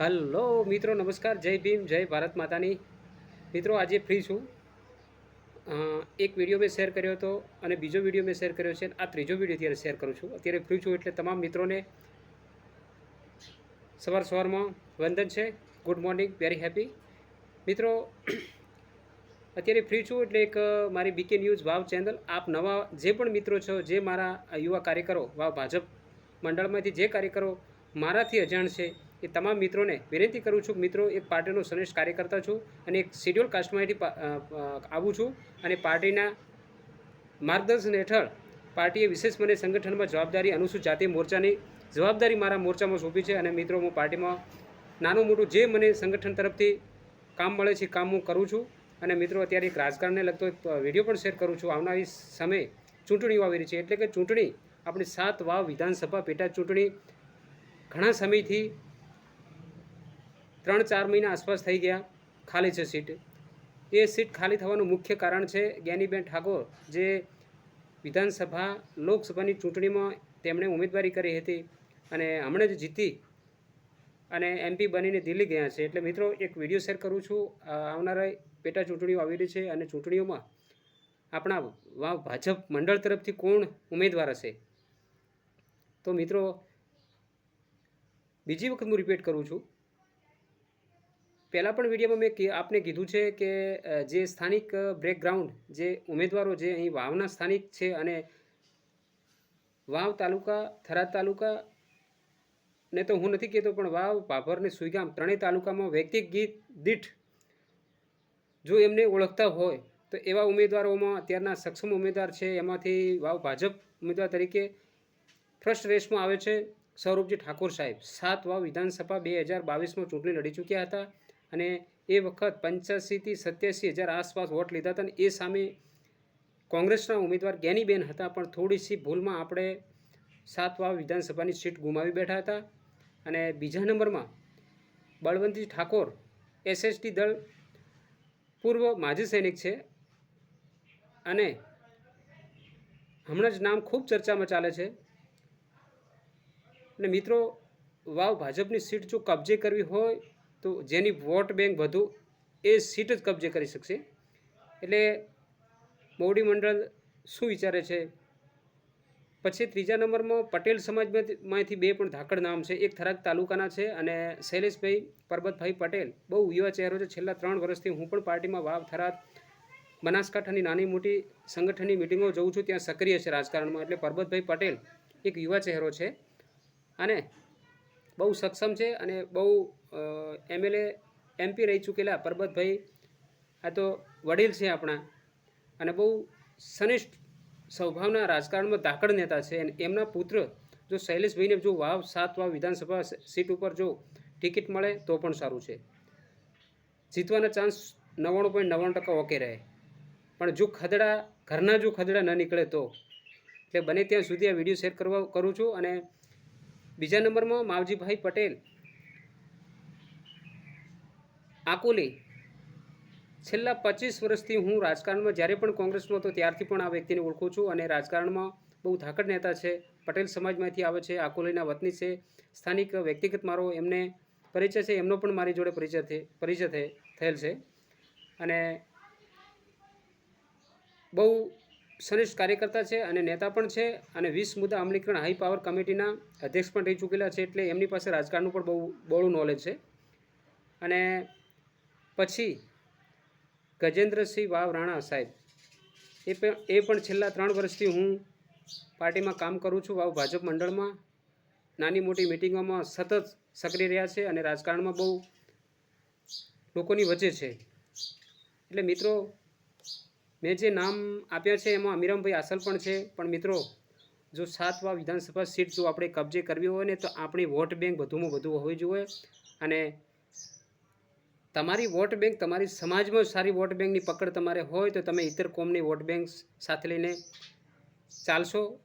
Hello, મિત્રો, નમસ્કાર. જય ભીમ, જય ભારત માતાની. મિત્રો, આજે ફ્રી છું. એક વીડિયો મેં શેર કર્યો હતો અને બીજો વીડિયો મેં શેર કર્યો છે આ ત્રીજો વીડિયો અત્યારે શેર કરું છું. અત્યારે ફ્રી છું એટલે તમામ મિત્રોને સવાર સવારમાં વંદન છે. ગુડ મોર્નિંગ વેરી હેપી મિત્રો, અત્યારે ફ્રી છું એટલે એક મારી બીકે ન્યૂઝ વાવ ચેનલ આપ નવા જે પણ મિત્રો છો, જે મારા યુવા કાર્યકરો, વાવ ભાજપ મંડળમાંથી જે કાર્યકરો મારાથી અજાણ છે એ તમામ મિત્રોને વિનંતી કરું છું મિત્રો, એક પાર્ટીનો શ્રેષ્ઠ કાર્યકર્તા છું અને એક શિડ્યુલ કાસ્ટમાંથી આવું છું અને પાર્ટીના માર્ગદર્શન હેઠળ પાર્ટીએ વિશેષ મને સંગઠનમાં જવાબદારી અનુસૂચિત જાતિ મોરચાની જવાબદારી મારા મોરચામાં સોંપી છે અને મિત્રો, હું પાર્ટીમાં નાનું મોટું જે મને સંગઠન તરફથી કામ મળે છે કામ હું કરું છું અને મિત્રો, અત્યારે એક રાજકારણને લગતો એક વીડિયો પણ શેર કરું છું. આવનારી સમયે ચૂંટણીઓ આવી રહી છે. એટલે કે ચૂંટણી આપણી સાત વાવ વિધાનસભા પેટા ચૂંટણી ઘણા સમયથી ત્રણ ચાર મહિના આસપાસ થઈ ગયા, ખાલી છે સીટ. એ સીટ ખાલી થવાનું મુખ્ય કારણ છે જ્ઞાનીબેન ઠાકોર, જે વિધાનસભા લોકસભાની ચૂંટણીમાં તેમણે ઉમેદવારી કરી હતી અને હમણાં જ જીતી અને એમપી બનીને દિલ્હી ગયા છે. એટલે મિત્રો, એક વીડિયો શેર કરું છું. આવનારા પેટા ચૂંટણીઓ આવી રહી છે અને ચૂંટણીઓમાં આપણા ભાજપ મંડળ તરફથી કોણ ઉમેદવાર હશે? તો મિત્રો, બીજી વખત હું રિપીટ કરું છું. પહેલાં પણ વિડીયોમાં મેં આપને કીધું છે કે જે સ્થાનિક બ્રેકગ્રાઉન્ડ જે ઉમેદવારો જે અહીં વાવના સ્થાનિક છે અને વાવ તાલુકા, થરાદ તાલુકા, ને તો હું નથી કહેતો, પણ વાવ ભાભર ને સુઈગામ ત્રણેય તાલુકામાં વ્યક્તિગત દીઠ જો એમને ઓળખતા હોય, તો એવા ઉમેદવારોમાં અત્યારના સક્ષમ ઉમેદવાર છે. એમાંથી વાવ ભાજપ ઉમેદવાર તરીકે ફર્સ્ટ રેસમાં આવે છે સૌરભજી ઠાકોર સાહેબ. સાત વાવ વિધાનસભા બે હજાર બાવીસમાં ચૂંટણી લડી ચૂક્યા હતા. અને એ વખત પંચ્યાસીથી સત્યાસી હજાર આસપાસ વોટ લીધા હતા અને એ સામે કોંગ્રેસના ઉમેદવાર જ્ઞાનીબેન હતા પણ થોડી સી ભૂલમાં આપણે સાત વાવ વિધાનસભાની સીટ ગુમાવી બેઠા હતા. અને બીજા નંબરમાં બળવંતજી ઠાકોર, એસએસટી દળ પૂર્વ માજી સૈનિક છે અને હમણાં જ નામ ખૂબ ચર્ચામાં ચાલે છે. અને મિત્રો, વાવ ભાજપની સીટ જો કબજે કરવી હોય તો જેની વોટ બેંક વધુ એ સીટ જ કબજે કરી શકશે. એટલે મોવડી મંડળ શું વિચારે છે? પછી ત્રીજા નંબરમાં પટેલ સમાજમાંથી માંથી બે પણ ધાકડ નામ છે. એક થરાદ તાલુકાના છે અને શૈલેષભાઈ પરબતભાઈ પટેલ. બહુ યુવા ચહેરો છે. છેલ્લા ત્રણ વર્ષથી હું પણ પાર્ટીમાં વાવ, થરાદ, બનાસકાંઠાની નાની મોટી સંગઠનની મિટિંગો જઉં છું. ત્યાં સક્રિય છે રાજકારણમાં. એટલે પરબતભાઈ પટેલ એક યુવા ચહેરો છે. અને બહુ સક્ષમ છે અને બહુ એમએલએ એમપી રહી ચૂકેલા પરબતભાઈ. આ તો વડીલ છે આપણા અને બહુ સનિષ્ઠ સ્વભાવના રાજકારણમાં ધાકડ નેતા છે અને એમના પુત્ર જો શૈલેષભાઈને જો વાવ સાત વાવ વિધાનસભા સીટ ઉપર જો ટિકિટ મળે તો પણ સારું છે. જીતવાના ચાન્સ નવ્વાણું પોઈન્ટ નવ્વાણું ટકા ઓકે રહે. પણ જો ખદડા, ઘરના જો ખદડા ન નીકળે તો. એટલે બને ત્યાં સુધી આ વીડિયો શેર કરવા, કરું છું અને બીજા નંબરમાં માવજીભાઈ પટેલ. આકોલી, છેલ્લા પચીસ વર્ષથી હું રાજકારણમાં જ્યારે પણ કોંગ્રેસમાં હતો ત્યારથી પણ આ વ્યક્તિને ઓળખું છું અને રાજકારણમાં બહુ ધાકડ નેતા છે, પટેલ સમાજમાંથી આવે છે, આકોલીના વતની છે, સ્થાનિક વ્યક્તિગત મારો એમને પરિચય છે, એમનો પણ મારી જોડે પરિચય પરિચય થયેલ છે. અને બહુ સનિષ્ઠ કાર્યકર્તા છે અને નેતા પણ છે અને વીસ મુદ્દા અમલીકરણ હાઈ પાવર કમિટીના અધ્યક્ષ પણ રહી ચૂકેલા છે એટલે એમની પાસે રાજકારણનું પણ બહુ બહોળું નોલેજ છે. અને પછી ગજેન્દ્રસિંહ વાવ રાણા સાહેબ, એ પણ એ પણ છેલ્લા ત્રણ વર્ષથી હું પાર્ટીમાં કામ કરું છું. વાવ ભાજપ મંડળમાં નાની મોટી મિટિંગોમાં સતત સક્રિય રહ્યા છે અને રાજકારણમાં બહુ લોકોની વચ્ચે છે. એટલે મિત્રો મેં જે નામ આપ્યા છે એમાં અમીરામભાઈ આસલ પણ છે. પણ મિત્રો, જો સાતવા વિધાનસભા સીટ જો આપણે કબજે કરવી હોય ને, તો આપણી વોટ બેંક વધુમાં વધુ હોવી જોઈએ. અને તમારી વોટ બેંક તમારી સમાજમાં સારી વોટ બેંકની પકડ તમારે હોય, તો તમે ઇતર કોમની વોટ બેંક સાથે લઈને ચાલશો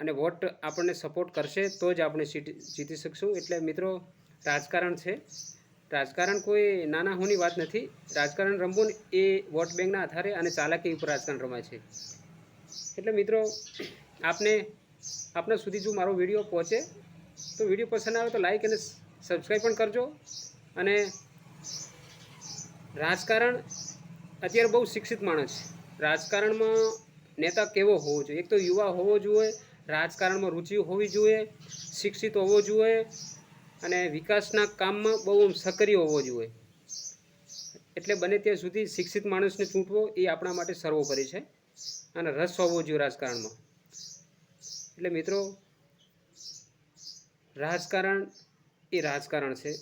અને વોટ આપણને સપોર્ટ કરશે, તો જ આપણે સીટ જીતી શકશું. એટલે મિત્રો, રાજકારણ છે. રાજકારણ કોઈ નાના હોની વાત નથી. રાજકારણ રમવું એ વોટ બેંકના આધારે અને ચાલાકી ઉપર રાજકારણ રમાય છે. એટલે મિત્રો, આપને, આપના સુધી જો મારો વીડિયો પહોંચે, તો વીડિયો પસંદ આવે તો લાઈક અને સબસ્ક્રાઈબ પણ કરજો. અને રાજકારણ અત્યારે બહુ શિક્ષિત માણસ છે. રાજકારણમાં નેતા કેવો હોવો જોઈએ? એક તો યુવા હોવો જોઈએ, રાજકારણમાં રુચિ હોવી જોઈએ, શિક્ષિત હોવો જોઈએ અને વિકાસના કામમાં બહુ આમ સક્રિય હોવો જોઈએ. એટલે બને ત્યાં સુધી શિક્ષિત માણસને ચૂંટવો એ આપણા માટે સર્વોપરી છે અને રસ હોવો જોઈએ રાજકારણમાં. એટલે મિત્રો, રાજકારણ એ રાજકારણ છે.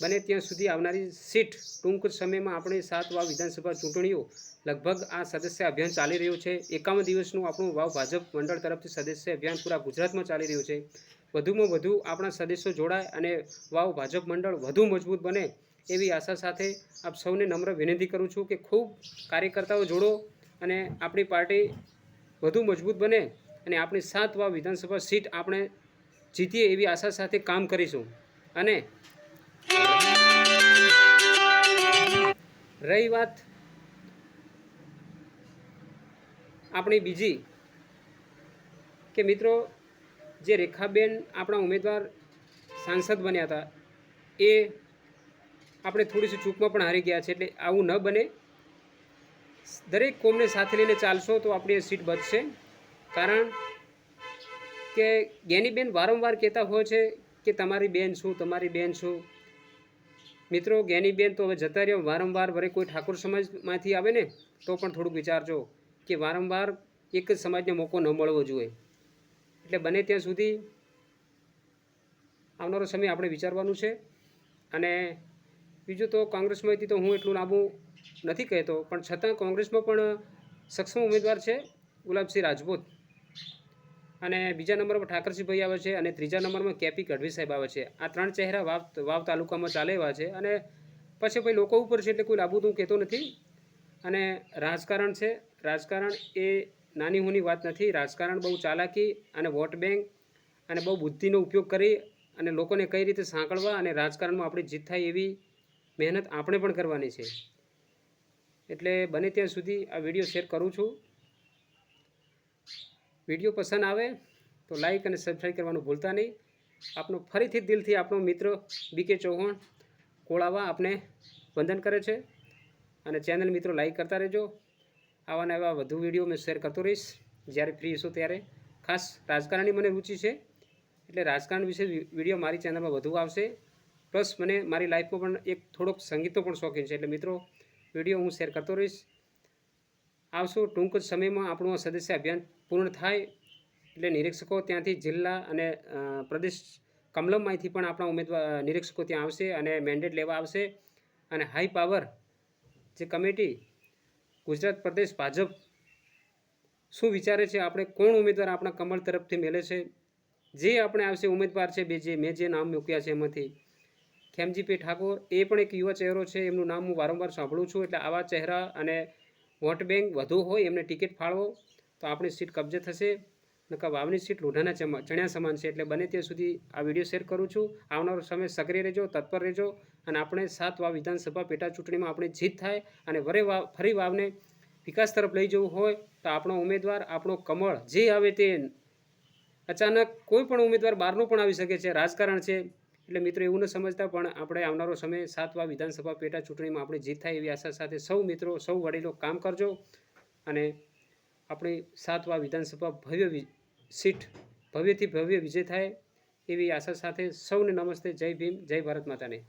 બને ત્યાં સુધી આવનારી સીટ ટૂંક સમયમાં આપણે સાત વાવ વિધાનસભા ચૂંટણીઓ લગભગ આ સદસ્ય અભિયાન ચાલી રહ્યું છે. એકાવન દિવસનું આપણું વાવ ભાજપ મંડળ તરફથી સદસ્ય અભિયાન પૂરા ગુજરાતમાં ચાલી રહ્યું છે. વધુમાં વધુ આપણા સદસ્યો જોડાય અને વાવ ભાજપ મંડળ વધુ મજબૂત બને એવી આશા સાથે આપ સૌને નમ્ર વિનંતી કરું છું કે ખૂબ કાર્યકર્તાઓ જોડો અને આપણી પાર્ટી વધુ મજબૂત બને અને આપણી સાત વાવ વિધાનસભા સીટ આપણે જીતીએ એવી આશા સાથે કામ કરીશું. અને રહી વાત આપણી બીજી. કે મિત્રો જે રેખાબેન આપણા ઉમેદવાર સાંસદ બન્યા હતા, એ આપણે થોડીસી ચૂકમાં પણ હારી ગયા છે એટલે આવું ન બને. દરેક કોમને સાથે લઈને ચાલશો તો આપણી સીટ બચશે. કારણ કે જ્ઞાનીબેન વારંવાર કહેતા હોય છે કે તમારી બેન શું તમારી બેન શું મિત્રો જ્ઞાનીબેન તો હવે જતા રહ્યો, વારંવાર વરે કોઈ ઠાકોર સમાજમાંથી આવે ને, તો પણ થોડુંક વિચારજો કે વારંવાર એક જ સમાજને મોકો ન મળવો જોઈએ. એટલે બને ત્યાં સુધી આવનારો સમય આપણે વિચારવાનું છે. અને બીજું તો કોંગ્રેસમાંથી તો હું એટલું લાંબુ નથી કહેતો, પણ છતાં કોંગ્રેસમાં પણ સક્ષમ ઉમેદવાર છે ગુલાબસિંહ રાજપૂત. અને બીજા નંબર પર ઠાકરસિંહભાઈ આવે છે અને ત્રીજા નંબરમાં કેપી ગઢવી સાહેબ આવે છે. આ ત્રણ ચહેરા વાવ વાવ તાલુકામાં ચાલે એવા છે અને પછી ભાઈ લોકો ઉપર છે એટલે કોઈ લાંબુ તો હું કહેતો નથી. અને રાજકારણ છે, રાજકારણ એ નાની હુની વાત નથી. રાજકારણ બહુ ચાલાકી અને વોટ બેંક અને બહુ બુદ્ધિનો ઉપયોગ કરી અને લોકોને કઈ રીતે સાંકળવા અને રાજકારણમાં આપણી જીત થાય એવી મહેનત આપણે પણ કરવાની છે. એટલે બને ત્યાં સુધી આ વીડિયો શેર કરું છું. વીડિયો પસંદ આવે તો લાઈક અને સબસ્ક્રાઈબ કરવાનું ભૂલતા નહીં. આપનો ફરીથી દિલથી આપણો મિત્ર બીકે ચૌહાણ કોળાવા આપને વંદન કરે છે. અને ચેનલ મિત્રો લાઈક કરતા રહેજો. આવા એવા વધુ વીડિયો મેં શેર કરતો રહીશ. જ્યારે ફ્રી હશો ત્યારે. ખાસ રાજકારણની મને રુચિ છે. એટલે રાજકારણ વિશે વીડિયો મારી ચેનલમાં વધુ આવશે. પ્લસ મને મારી લાઈફમાં પણ એક થોડોક સંગીતનો પણ શોખીન છે. એટલે મિત્રો વીડિયો હું શેર કરતો રહીશ. આવશો ટૂંક જ સમયમાં આપણું આ સદસ્ય અભિયાન પૂર્ણ થાય. એટલે નિરીક્ષકો ત્યાંથી જિલ્લા અને પ્રદેશ કમલમમાંથી પણ આપણા ઉમેદવાર, નિરીક્ષકો ત્યાં આવશે અને મેન્ડેટ લેવા આવશે. અને હાઈ પાવર જે કમિટી ગુજરાત પ્રદેશ ભાજપ શું વિચારે છે? આપણે કોણ ઉમેદવાર આપણા કમળ તરફથી મેળે છે? જે આપણે આવશે ઉમેદવાર છે, બે જે, મેં જે નામ મૂક્યા છે એમાંથી. ખેમજીપી ઠાકોર, એ પણ એક યુવા ચહેરો છે, એમનું નામ હું વારંવાર સાંભળું છું. એટલે આવા ચહેરા અને વોટ બેંક વધુ હોય, એમને ટિકિટ ફાળવો, તો આપણી સીટ કબજે થશે. નકા વાવની સીટ લોઢાના ચણ્યા સમાન છે એટલે બને ત્યાં સુધી આ વીડિયો શેર કરું છું. આવનારો સમય સક્રિય રહેજો, તત્પર રહેજો અને આપણે સાત વાવ વિધાનસભા પેટા ચૂંટણીમાં આપણી જીત થાય અને વરે વાવ, ફરી વાવને વિકાસ તરફ લઈ જવું હોય તો આપણો ઉમેદવાર, આપણો કમળ જે આવે તે અચાનક કોઈ પણ ઉમેદવાર બહારનો પણ આવી શકે છે, રાજકારણ છે. એટલે મિત્રો એવું ન સમજતા પણ આપણે આવનારો સમય સાતવા વિધાનસભા પેટા ચૂંટણીમાં આપણે જીત થાય એવી આશા સાથે સૌ મિત્રો, સૌ વડીલો કામ કરજો અને આપણી સાતવા વિધાનસભા ભવ્ય સીટ ભવ્યથી ભવ્ય વિજય થાય એવી આશા સાથે સૌને નમસ્તે. જય ભીમ, જય ભારત માતાને.